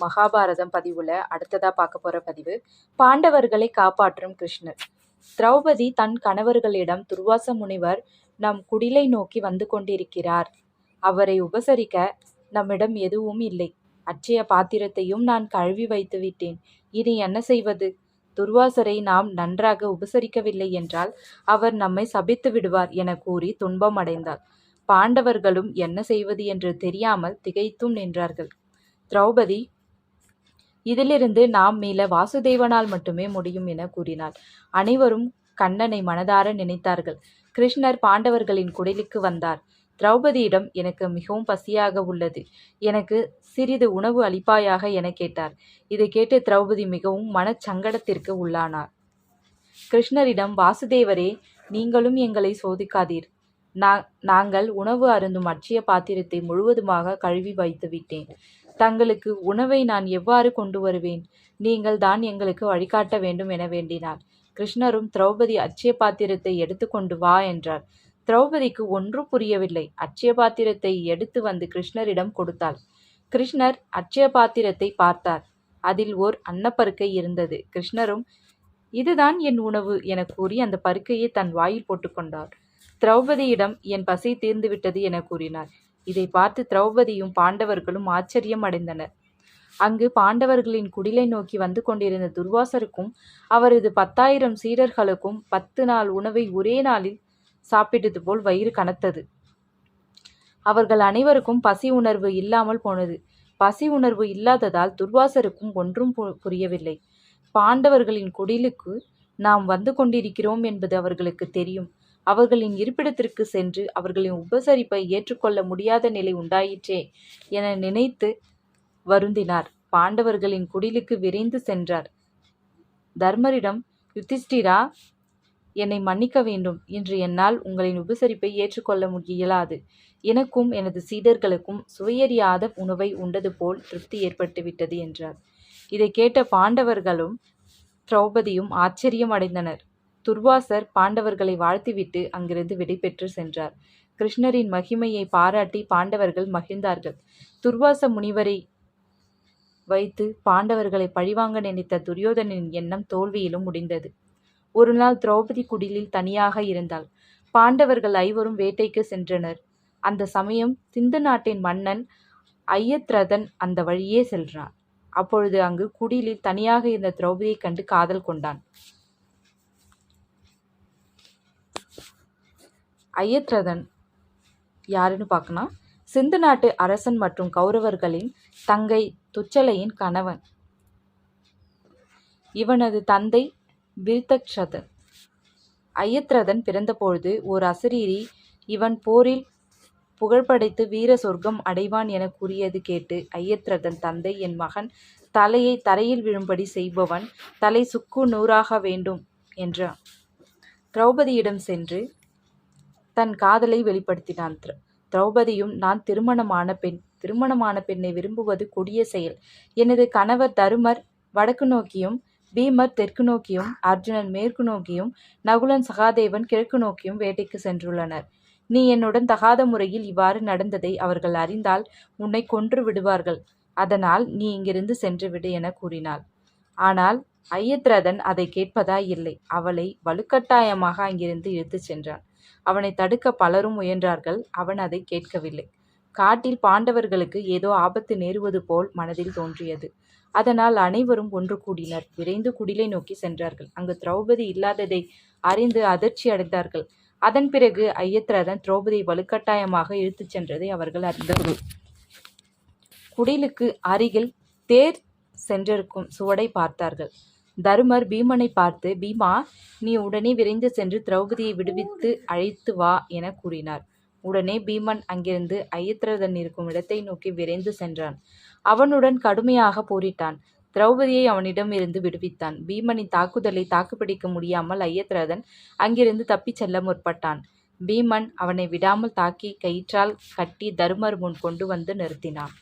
மகாபாரதம் பதிவுல அடுத்ததா பார்க்க போற பதிவு பாண்டவர்களை காப்பாற்றும் கிருஷ்ணர். திரௌபதி தன் கணவர்களிடம் துர்வாச முனிவர் நம் குடிலை நோக்கி வந்து கொண்டிருக்கிறார். அவரை உபசரிக்க நம்மிடம் எதுவும் இல்லை. அச்சய பாத்திரத்தையும் நான் கழுவி வைத்து விட்டேன். இனி என்ன செய்வது? துர்வாசரை நாம் நன்றாக உபசரிக்கவில்லை என்றால் அவர் நம்மை சபித்து விடுவார் என கூறி துன்பம் அடைந்தார். பாண்டவர்களும் என்ன செய்வது என்று தெரியாமல் திகைத்தும் நின்றார்கள். திரௌபதி இதிலிருந்து நாம் மீள வாசுதேவனால் மட்டுமே முடியும் என கூறினார் அனைவரும் கண்ணனை மனதார நினைத்தார்கள். கிருஷ்ணர் பாண்டவர்களின் குடிலுக்கு வந்தார். திரௌபதியிடம் எனக்கு மிகவும் பசியாக உள்ளது. எனக்கு சிறிது உணவு அளிப்பாயாக என கேட்டார். இதை கேட்டு திரௌபதி மிகவும் மனச்சங்கடத்திற்கு உள்ளானார். கிருஷ்ணரிடம் வாசுதேவரே நீங்களும் எங்களை சோதிக்காதீர். நாங்கள் உணவு அருந்தும் அச்சிய பாத்திரத்தை முழுவதுமாக கழுவி வைத்து விட்டேன் தங்களுக்கு உணவை நான் எவ்வாறு கொண்டு வருவேன்? நீங்கள் தான் எங்களுக்கு வழிகாட்ட வேண்டும் என வேண்டினார். கிருஷ்ணரும் திரௌபதி அச்சய பாத்திரத்தை எடுத்துக்கொண்டு வா என்றார். திரௌபதிக்கு ஒன்றும் புரியவில்லை. அச்சய பாத்திரத்தை எடுத்து வந்து கிருஷ்ணரிடம் கொடுத்தாள். கிருஷ்ணர் அச்சய பாத்திரத்தை பார்த்தார். அதில் ஓர் அன்னப்பருக்கை இருந்தது. கிருஷ்ணரும் இதுதான் என் உணவு என கூறி அந்த பருக்கையை தன் வாயில் போட்டுக்கொண்டார் திரௌபதியிடம் என் பசி தீர்ந்துவிட்டது என கூறினார். இதை பார்த்து திரௌபதியும் பாண்டவர்களும் ஆச்சரியம் அடைந்தனர் அங்கு பாண்டவர்களின் குடிலை நோக்கி வந்து கொண்டிருந்த துர்வாசருக்கும் அவரது பத்தாயிரம் சீடர்களுக்கும் பத்து நாள் உணவை ஒரே நாளில் சாப்பிட்டது போல் வயிறு கனத்தது. அவர்கள் அனைவருக்கும் பசி உணர்வு இல்லாமல் போனது. பசி உணர்வு இல்லாததால் துர்வாசருக்கும் ஒன்றும் புரியவில்லை. பாண்டவர்களின் குடிலுக்கு நாம் வந்து கொண்டிருக்கிறோம் என்பது அவர்களுக்கு தெரியும். அவர்களின் இருப்பிடத்திற்கு சென்று அவர்களின் உபசரிப்பை ஏற்றுக்கொள்ள முடியாத நிலை உண்டாயிற்றே என நினைத்து வருந்தினார். பாண்டவர்களின் குடிலுக்கு விரைந்து சென்றார். தர்மரிடம் யுதிஷ்டிரா என்னை மன்னிக்க வேண்டும். இன்று என்னால் உங்களின் உபசரிப்பை ஏற்றுக்கொள்ள முடியலாது. எனக்கும் எனது சீடர்களுக்கும் சுவையறியாத உணவை உண்டது போல் திருப்தி ஏற்பட்டுவிட்டது என்றார். இதை கேட்ட பாண்டவர்களும் திரௌபதியும் ஆச்சரியம் அடைந்தனர். துர்வாசர் பாண்டவர்களை வாழ்த்திவிட்டு அங்கிருந்து விடைபெற்று சென்றார். கிருஷ்ணரின் மகிமையை பாராட்டி பாண்டவர்கள் மகிழ்ந்தார்கள். துர்வாச முனிவரை வைத்து பாண்டவர்களை பழிவாங்க நினைத்த துரியோதனின் எண்ணம் தோல்வியிலும் முடிந்தது. ஒரு நாள் திரௌபதி குடிலில் தனியாக இருந்தாள். பாண்டவர்கள் ஐவரும் வேட்டைக்கு சென்றனர். அந்த சமயம் சிந்து நாட்டின் மன்னன் ஐயத்ரதன் அந்த வழியே சென்றான். அப்பொழுது அங்கு குடிலில் தனியாக இருந்த திரௌபதியை கண்டு காதல் கொண்டான். ஐயத்ரதன் யாருன்னு பார்க்கணும் சிந்து நாட்டு அரசன் மற்றும் கௌரவர்களின் தங்கை துச்சலையின் கணவன். இவனது தந்தை விருத்தக்ஷதன். ஐயத்ரதன் பிறந்தபொழுது ஓர் அசரீரி இவன் போரில் புகழ்படைத்து வீர சொர்க்கம் அடைவான் என கூறியது கேட்டு ஐயத்ரதன் தந்தை என் மகன் தலையை தரையில் விழும்படி செய்பவன் தலை சுக்கு நூறாக வேண்டும் என்றான். திரௌபதியிடம் சென்று தன் காதலை வெளிப்படுத்தினான் திரௌபதியும் நான் திருமணமான பெண் திருமணமான பெண்ணை விரும்புவது கொடிய செயல். எனது கணவர் தருமர் வடக்கு நோக்கியும் பீமர் தெற்கு நோக்கியும் அர்ஜுனன் மேற்கு நோக்கியும் நகுலன் சகாதேவன் கிழக்கு நோக்கியும் வேட்டைக்கு சென்றுள்ளனர். நீ என்னுடன் தகாத முறையில் இவ்வாறு நடந்ததை அவர்கள் அறிந்தால் உன்னை கொன்று விடுவார்கள். அதனால் நீ இங்கிருந்து சென்றுவிடு என கூறினாள். ஆனால் ஐயத்ரதன் அதை கேட்பதாய் இல்லை. அவளை வலுக்கட்டாயமாக அங்கிருந்து இழுத்துச் சென்றான். அவனை தடுக்க பலரும் முயன்றார்கள். அவன் அதை கேட்கவில்லை. காட்டில் பாண்டவர்களுக்கு ஏதோ ஆபத்து நேருவது போல் மனதில் தோன்றியது. அதனால் அனைவரும் ஒன்று கூடினர். விரைந்து குடிலை நோக்கி சென்றார்கள். அங்கு திரௌபதி இல்லாததை அறிந்து அதிர்ச்சி அடைந்தார்கள். அதன் பிறகு ஐயத்ரதன் திரௌபதியை வலுக்கட்டாயமாக இழுத்துச் சென்றதை அவர்கள் அறிந்தார்கள் குடிலுக்கு அருகில் தேர் சென்றிருக்கும் சுவடை பார்த்தார்கள். தருமர் பீமனை பார்த்து பீமா நீ உடனே விரைந்து சென்று திரௌபதியை விடுவித்து அழைத்து வா என கூறினார். உடனே பீமன் அங்கிருந்து ஐயத்ரதன் இருக்கும் இடத்தை நோக்கி விரைந்து சென்றான். அவனுடன் கடுமையாக போரிட்டான். திரௌபதியை அவனிடம் இருந்து விடுவித்தான். பீமனின் தாக்குதலை தாக்குப்பிடிக்க முடியாமல் ஐயத்ரதன் அங்கிருந்து தப்பிச் செல்ல முற்பட்டான். பீமன் அவனை விடாமல் தாக்கி கயிற்றால் கட்டி தருமர் முன் கொண்டு வந்து நிறுத்தினான்.